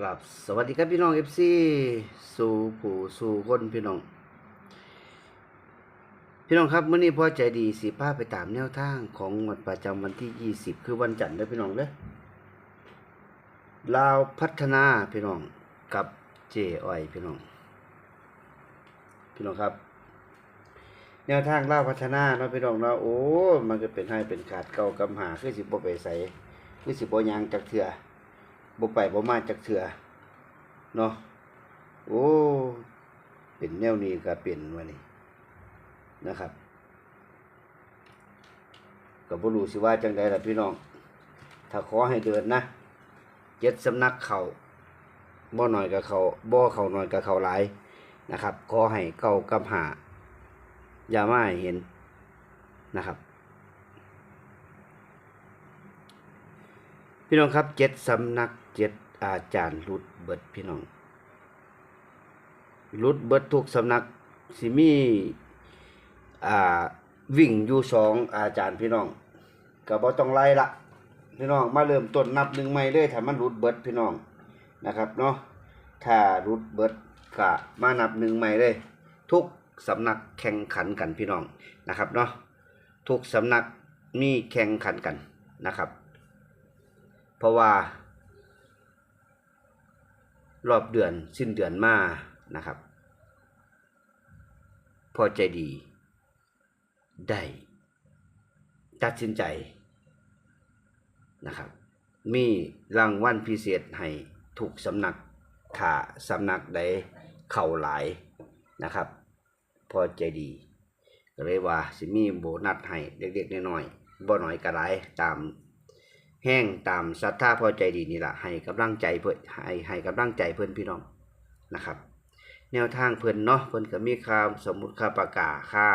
กลับสวัสดีครับพี่น้องเอฟซีสู่ผู้สู่คนพี่น้อง พี่น้องครับมื้อนี้พ่อใจดีสิพาไปตามแนวทางของงวดประจำวันที่20คือวันจันทร์เด้อพี่น้องเด้อลาวพัฒนาพี่น้องกับเจอ้อยพี่น้อง พี่น้องครับ แนวทางลาวพัฒนาเนาะพี่น้องเนาะโอ้ มันก็เป็นให้เป็นขาดเก่ากำหาคือสิบ่ไปใส่คือสิบ่ยางจักเทื่อ บ่ไปบ่มาจักเถื่อเนาะโอ้เป็นแนวนี้ก็เป็นวะนี่นะครับก็บ่รู้สิว่าจังไดล่ะพี่น้อง ถ้าขอให้เดินนะเจ็ดสำนักเขาบ่หน้อยกับเขาบ่เขาหน้อยกับเขาหลายนะครับ ขอให้เก่ากับหาอย่ามาเห็นนะครับ พี่น้องครับเจ็ดสำนักเจ็ดอาจารย์รุดเบิดพี่น้องรุดเบิดทุกสำนักสิมีอ่าวิ่งอยู่สองอาจารย์พี่น้องก็บ่ต้องไล่ละพี่น้องมาเริ่มต้นนับหนึ่งใหม่เลยถ้ามันรุดเบิดพี่น้องนะครับเนาะถ้ารุดเบิดก็มานับหนึ่งใหม่เลย ทุกสำนักแข่งขันกันพี่น้องนะครับเนาะทุกสำนักมีแข่งขันกันนะครับ เพราะว่า รอบเดือนสิ้นเดือนมานะครับ พอใจดี ได้ ตัดสินใจนะครับ มีรางวัลพิเศษให้ถูกสำนักถ้าสำนักใดเข่าหลายนะครับ พอใจดีก็เลยว่าสิมีโบนัสให้เล็กๆน้อยๆบ่น้อยก็หลายตาม แห้งตามศรัทธาพอใจดีนี่แหละให้กำลังใจเพื่อนให้ให้กำลังใจเพื่อนพี่น้องนะครับ แนวทางเพื่อนเนาะเพื่อนก็มีค่าสมมุติค่าประกาศค่า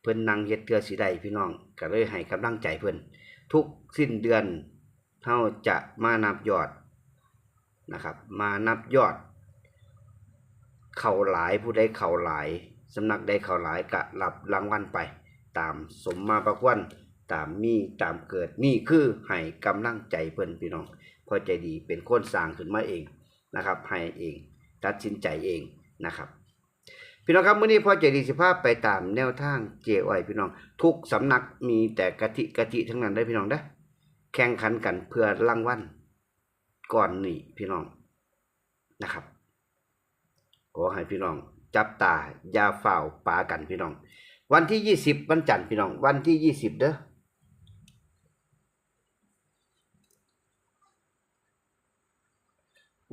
เพื่อนนางเฮ็ดเกือสีใดพี่น้องก็เลยให้กำลังใจเพื่อนทุกสิ้นเดือนเท่าจะมานับยอดนะครับมานับยอด เข่าหลายผู้ใดเข่าหลายสำนักใดเข่าหลายกะรับรางวัลไป ตามสมมาประควน ตามมีตามเกิดนี่คือให้กำลังใจเพิ่นพี่น้องพอใจดีเป็นคนสร้างขึ้นมาเองนะครับให้เองตัดสินใจเองนะครับ พี่น้องครับมื้อนี้พอใจดีสิภาพไปตามแนวทางเจอ้อยพี่น้อง ทุกสำนักมีแต่กะทิกะทิทั้งนั้นได้พี่น้องเด้แข่งขันกันเพื่อรางวัลก่อนนี่พี่น้องนะครับขอให้พี่น้อง จับตาย่าฝ่าวปากันพี่น้อง วันที่ยี่สิบวันจันทร์พี่น้อง วันที่ยี่สิบเด้อ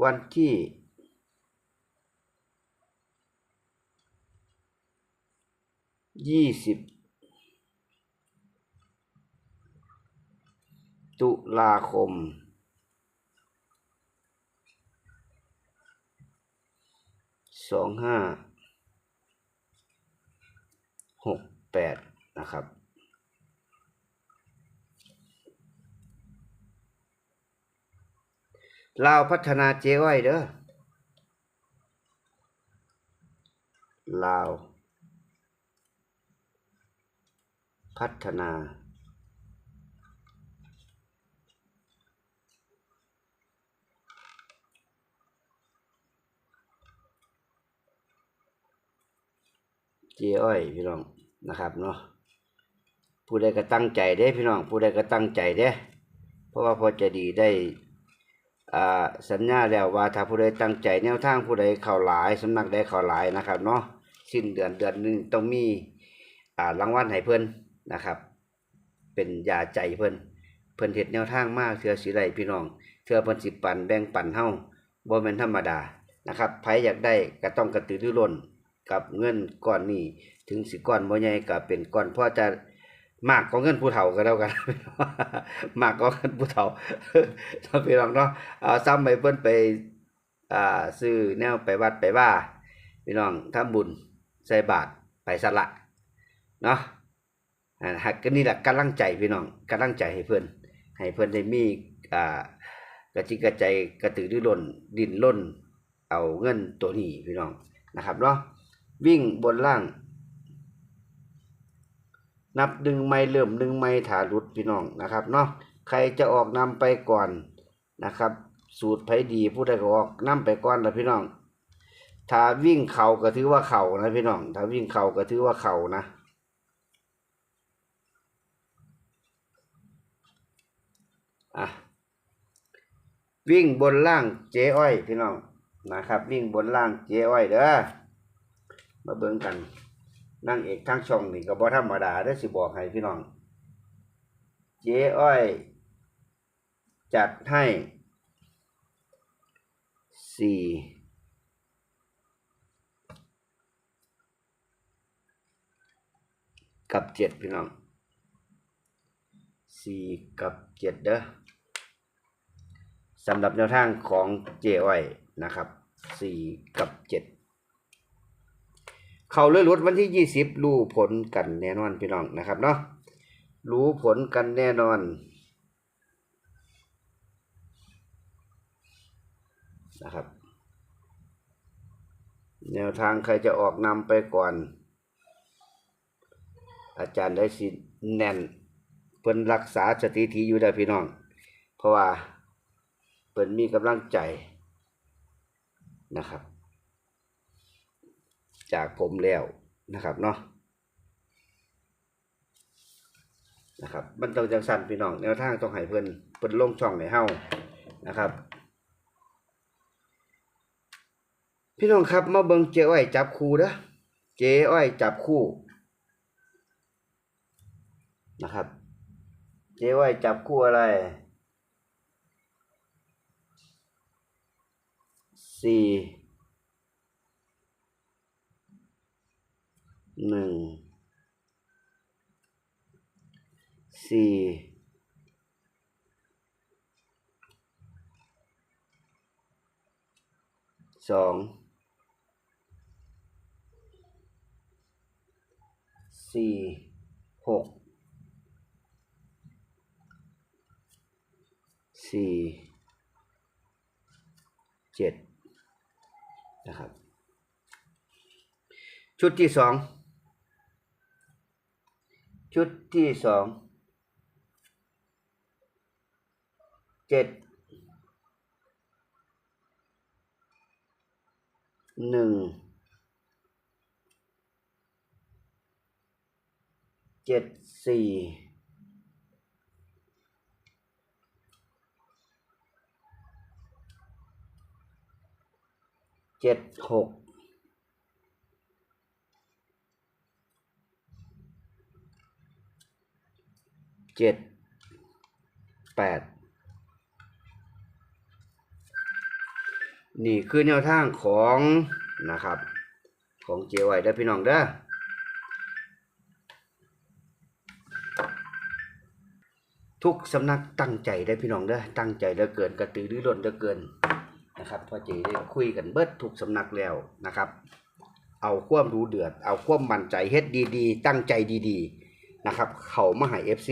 วันที่ยี่สิบตุลาคม สองห้า หกแปดนะครับ ลาวพัฒนาเจ้อ้อยเด้อลาว พัฒนา เจ้อ้อยพี่น้องนะครับเนาะผู้ใดก็ตั้งใจเด้พี่น้องผู้ใดก็ตั้งใจเด้เพราะว่าพอจะดีได้ สัญญาแล้วว่าถ้าผู้ใดตั้งใจแนวทางผู้ใดเข้าหลายสำนักใดเข้าหลายนะครับเนาะสิ้นเดือนเดือนหนึงต้องมีอ่ารางวัลให้เพิ่นนะครับ เป็นยาใจเพิ่นเพิ่นเฮ็ดแนวทางมากเทื่อสิได้พี่น้องเทื่อเพิ่นสิปันแบ่งปันเฮาบ่แมนธรรมดานะครับไผอยากได้ก็ต้องกระตือรือร้นกับเงินก้อนนี้ถึงสิก้อนบ่ใหญ่ก็เป็นก้อนพอจะ มากกว่าเงินผู้เฒ่าก็แล้วกัน มากกว่าเงินผู้เฒ่าถ้าพี่น้องเนาะเอาซ้ำไปเพิ่นไปอ่าซื้อแนวไปวัดไปว่าพี่น้องทำบุญใส่บาตรไปสละเนาะอ่าหักก็นี่แหละกำลังใจพี่น้องกำลังใจให้เพิ่นให้เพิ่นได้มีอ่ากระจิกกระใจกระตือรือร้นดินล้น เอาเงินตัวนี้พี่น้องนะครับเนาะวิ่งบนล่าง นับดึงไม้เริ่มดึงไม้ถาหลุดพี่น้องนะครับเนาะใครจะออกนำไปก่อนนะครับ สูตรไผดีผู้ใดก็ออกนํไปก่อนละพี่น้องถ้าวิ่งเข่าก็ถือว่าเข่านะพี่น้องถ้าวิ่งเข่าก็ถือว่าเข่านะอะวิ่งบนล่างเจ๊อ้อยพี่น้องนะครับ วิ่งบนล่างเจ๊อ้อยเด้อมาเบิ่งกัน นั่งเอกทั้งช่องนี่ก็บ่ธรรมดาเด้สิบอกให้พี่น้อง เจ๊อ้อย จัดให้สี่กับเจ็ดพี่น้องสี่กับเจ็ดเด้อสำหรับแนวทางของเจ๊อ้อยนะครับสี่กับเจ็ด เขาเลื่อนรถวันที่ยี่สิบรู้ผลกันแน่นอนพี่น้องนะครับเนาะรู้ผลกันแน่นอนนะครับ แนวทางใครจะออกนำไปก่อน อาจารย์ได้สิแน่นเพิ่นรักษาสถิติอยู่ได้พี่น้อง เพราะว่าเพิ่นมีกำลังใจนะครับ จากผมแล้วนะครับเนาะนะครับมันต้องจังสันพี่น้องแนวทางต้องให้เพิ่นเพิ่นลงช่องให้เฮานะครับ พี่น้องครับมาเบิ่งเจ๊อ้อยจับคู่เด้อเจ๊อ้อยจับคู่นะครับ เจ๊อ้อยจับคู่อะไรสี่ หนึ่งสี่สองสี่หกสี่เจ็ดนะครับ ชุดที่สอง ชุดที่สองเจ็ดหนึ่งเจ็ดสี่เจ็ดหก เจ็ดแปดนี่คือแนวทางของนะครับ ของเจไว้ได้พี่น้องเด้อทุกสำนักตั้งใจได้พี่น้องเด้อตั้งใจเหลือเกินกระตือรือร้นเหลือเกินนะครับพ่อเจได้คุยกันเบิดทุกสำนักแล้วนะครับ เอาความรู้เดือด เอาความมั่นใจเฮ็ดดีๆ ตั้งใจดีๆ นะครับ เขามาให้ FC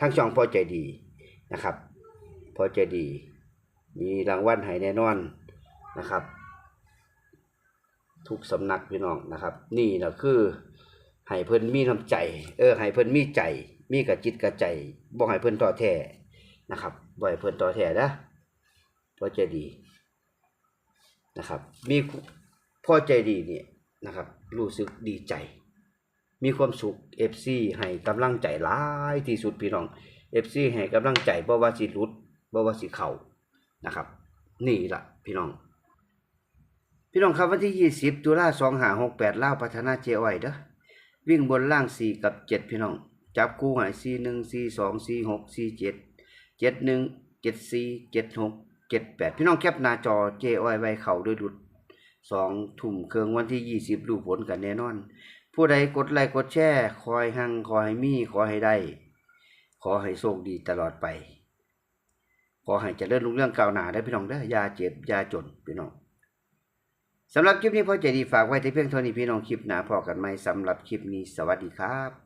ทั้งช่องพอใจดีนะครับ พอใจดี มีรางวัลให้แน่นอนนะครับ ทุกสำนักพี่น้องนะครับ นี่นะคือให้เพิ่นมีน้ำใจ เออให้เพิ่นมีใจ มีกระจิตกระใจบ่ให้เพิ่นต่อแท้นะครับบ่ให้เพิ่นต่อแท้นะพอใจดีนะครับ มีพอใจดีเนี่ยนะครับ รู้สึกดีใจ มีความสุข FC ให้กำลังใจหลายที่สุดพี่น้อง FC ให้กำลังใจบ่ว่าสิหลุดบ่ว่าสิเข้านะครับ นี่ล่ะพี่น้อง พี่น้องครับวันที่ 20 ตุลา2568ลาวพัฒนาเจอ้อยเด้อวิ่งบนล่าง 4 กับ 7 พี่น้อง จับคู่ให้41 42 46 47 71 74 76 78 พี่น้องแคปหน้าจอเจอ้อยไว้เข้าด้วยดุด2ทุ่มเครื่องวันที่ 20 รูผลกันแน่นอน ผู้ใดกดไลค์กดแชร์คอยหังคอให้มีขอให้ได้ ขอให้โชคดีตลอดไปขอให้เจริญรุ่งเรื่องก้าวหน้าได้พี่น้องเด้อยาเจ็บยาจนพี่น้องสำหรับคลิปนี้พ่อใจดีฝากไว้ที่เพียงเท่านี้พี่น้องคลิปหนาพอกันไหมสำหรับคลิปนี้สวัสดีครับ